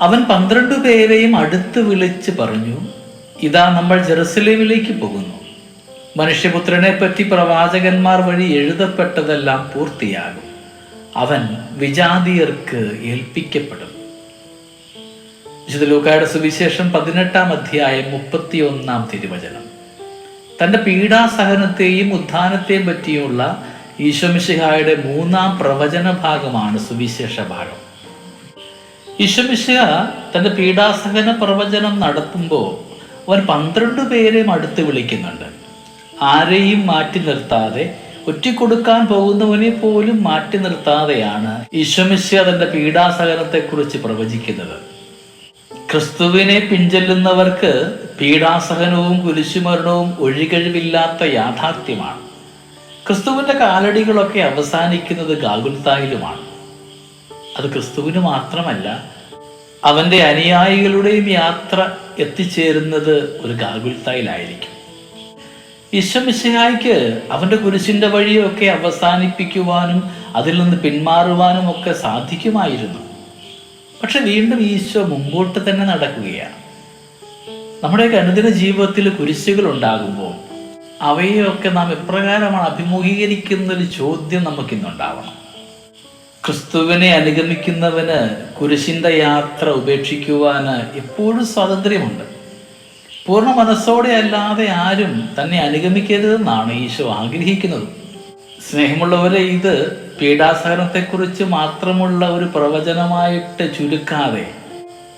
അവൻ പന്ത്രണ്ട് പേരെയും അടുത്ത് വിളിച്ച് പറഞ്ഞു ഇതാ നമ്മൾ ജെറുസലേമിലേക്ക് പോകുന്നു. മനുഷ്യപുത്രനെ പറ്റി പ്രവാചകന്മാർ വഴി എഴുതപ്പെട്ടതെല്ലാം പൂർത്തിയാകും. അവൻ വിജാതിയർക്ക് ഏൽപ്പിക്കപ്പെടും. വിശുദ്ധ ലൂക്കായുടെ സുവിശേഷം പതിനെട്ടാം അധ്യായം മുപ്പത്തി ഒന്നാം തിരുവചനം. തന്റെ പീഡാസഹനത്തെയും ഉത്ഥാനത്തെയും പറ്റിയുള്ള ഈശോമിഷിഹായുടെ മൂന്നാം പ്രവചന ഭാഗമാണ് സുവിശേഷ ഭാഗം ഈശോമിശിഹ തന്റെ പീഡാസഹന പ്രവചനം നടത്തുമ്പോൾ അവൻ പന്ത്രണ്ട് പേരെ അടുത്ത് വിളിക്കുന്നുണ്ട്. ആരെയും മാറ്റി നിർത്താതെ ഒറ്റിക്കൊടുക്കാൻ പോകുന്നവനെ പോലും മാറ്റി നിർത്താതെയാണ് ഈശോമിശിഹ തന്റെ പീഡാസഹനത്തെക്കുറിച്ച് പ്രവചിക്കുന്നത്. ക്രിസ്തുവിനെ പിഞ്ചൊല്ലുന്നവർക്ക് പീഡാസഹനവും കുരിശുമരണവും ഒഴികഴിവില്ലാത്ത യാഥാർത്ഥ്യമാണ്. ക്രിസ്തുവിന്റെ കാലടികളൊക്കെ അവസാനിക്കുന്നത് ഗാഗുൽത്തായിലുമാണ്. അത് ക്രിസ്തുവിന് മാത്രമല്ല അവന്റെ അനുയായികളുടെയും യാത്ര എത്തിച്ചേരുന്നത് ഒരു ഗാഗുൽത്തായിലായിരിക്കും ഈശ്വമിശിഹായ്ക്ക് അവന്റെ കുരിശിന്റെ വഴിയൊക്കെ അവസാനിപ്പിക്കുവാനും അതിൽ നിന്ന് പിന്മാറുവാനും ഒക്കെ സാധിക്കുമായിരുന്നു. പക്ഷെ വീണ്ടും ഈശോ മുമ്പോട്ട് തന്നെ നടക്കുകയാണ്. നമ്മുടെയൊക്കെ അനുദിന ജീവിതത്തിൽ കുരിശുകൾ ഉണ്ടാകുമ്പോൾ അവയെയൊക്കെ നാം എപ്രകാരമാണ് അഭിമുഖീകരിക്കുന്നൊരു ചോദ്യം നമുക്കിന്നുണ്ടാവണം. ക്രിസ്തുവിനെ അനുഗമിക്കുന്നവന് കുരിശിന്റെ യാത്ര ഉപേക്ഷിക്കുവാൻ എപ്പോഴും സ്വാതന്ത്ര്യമുണ്ട്. പൂർണ മനസ്സോടെ അല്ലാതെ ആരും തന്നെ അനുഗമിക്കരുതെന്നാണ് ഈശോ ആഗ്രഹിക്കുന്നത്. സ്നേഹമുള്ളവരെ ഇത് പീഡാസഹനത്തെക്കുറിച്ച് മാത്രമുള്ള ഒരു പ്രവചനമായിട്ട് ചുരുക്കാതെ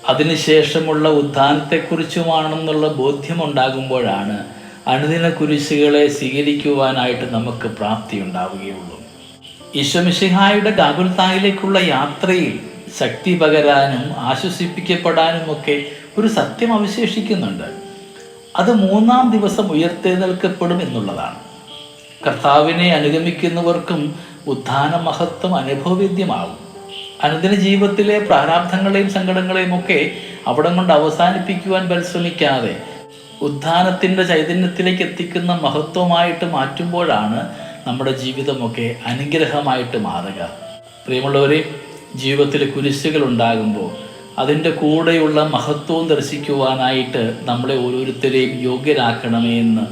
അതിനുശേഷമുള്ള ഉദ്ധാനത്തെക്കുറിച്ചുമാണെന്നുള്ള ബോധ്യമുണ്ടാകുമ്പോഴാണ് അനുദിന കുരിശുകളെ സ്വീകരിക്കുവാനായിട്ട് നമുക്ക് പ്രാപ്തി ഉണ്ടാവുകയുള്ളൂ ഈശ്വമിഷിഹായുടെ ഗാകുൽത്തായിലേക്കുള്ള യാത്രയിൽ ശക്തി പകരാനും ആശ്വസിപ്പിക്കപ്പെടാനും ഒക്കെ ഒരു സത്യം അവശേഷിക്കുന്നുണ്ട്. അത് മൂന്നാം ദിവസം ഉയർത്തെഴുന്നേൽക്കപ്പെടും എന്നുള്ളതാണ്. കർത്താവിനെ അനുഗമിക്കുന്നവർക്കും ഉത്ഥാന മഹത്വം അനുഭവവേദ്യമാകും അനുദിന ജീവിതത്തിലെ പ്രാരാബ്ധങ്ങളെയും സങ്കടങ്ങളെയും ഒക്കെ അവിടം കൊണ്ട് അവസാനിപ്പിക്കുവാൻ പരിശ്രമിക്കാതെ ഉത്ഥാനത്തിന്റെ ചൈതന്യത്തിലേക്ക് എത്തിക്കുന്ന മഹത്വമായിട്ട് മാറ്റുമ്പോഴാണ് നമ്മുടെ ജീവിതമൊക്കെ അനുഗ്രഹമായിട്ട് മാറുക. പ്രിയമുള്ളവരെ ജീവിതത്തിൽ കുരിശുകൾ ഉണ്ടാകുമ്പോൾ അതിന്റെ കൂടെയുള്ള മഹത്വവും ദർശിക്കുവാനായിട്ട് നമ്മളെ ഓരോരുത്തരെയും യോഗ്യരാക്കണമേ എന്ന്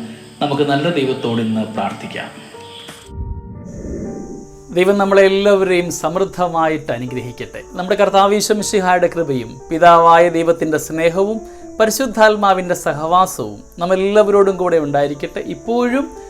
നമുക്ക് നല്ല ദൈവത്തോട് ഇന്ന് പ്രാർത്ഥിക്കാം. ദൈവം നമ്മളെല്ലാവരെയും സമൃദ്ധമായിട്ട് അനുഗ്രഹിക്കട്ടെ. നമ്മുടെ കർത്താവീശംഷിഹായുടെ കൃപയും പിതാവായ ദൈവത്തിന്റെ സ്നേഹവും പരിശുദ്ധാത്മാവിന്റെ സഹവാസവും നമ്മളെല്ലാവരോടും കൂടെ ഉണ്ടായിരിക്കട്ടെ. ഇപ്പോഴും